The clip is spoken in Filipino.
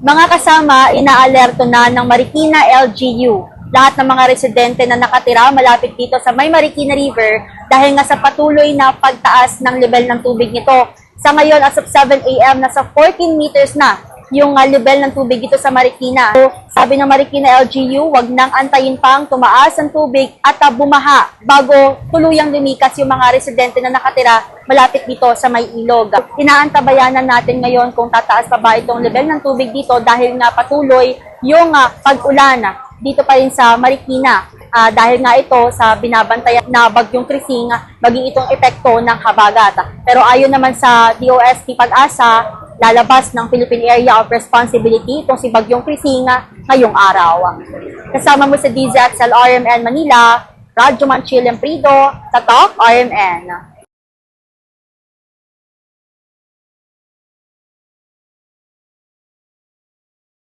Mga kasama, inaalerto na ng Marikina LGU. Lahat ng mga residente na nakatira malapit dito sa May Marikina River dahil nga sa patuloy na pagtaas ng level ng tubig nito. Sa ngayon, as of 7 a.m., nasa 14 meters na yung uh, level ng tubig dito sa Marikina. So, sabi ng Marikina LGU, wag nang antayin pang tumaas ang tubig at uh, bumaha bago tuluyang lumikas yung mga residente na nakatira malapit dito sa may ilog. Inaantabayanan natin ngayon kung tataas pa ba itong level ng tubig dito dahil nga patuloy yung uh, pag-ulan dito pa rin sa Marikina. Ah, dahil nga ito sa binabantayan na bagyong Krising, maging itong epekto ng habagat. Pero ayon naman sa DOST Pag-asa, lalabas ng Philippine Area of Responsibility itong si Bagyong Krising ngayong araw. Kasama mo sa DZXL RMN Manila, Radyo Manchil Prido, sa Talk RMN.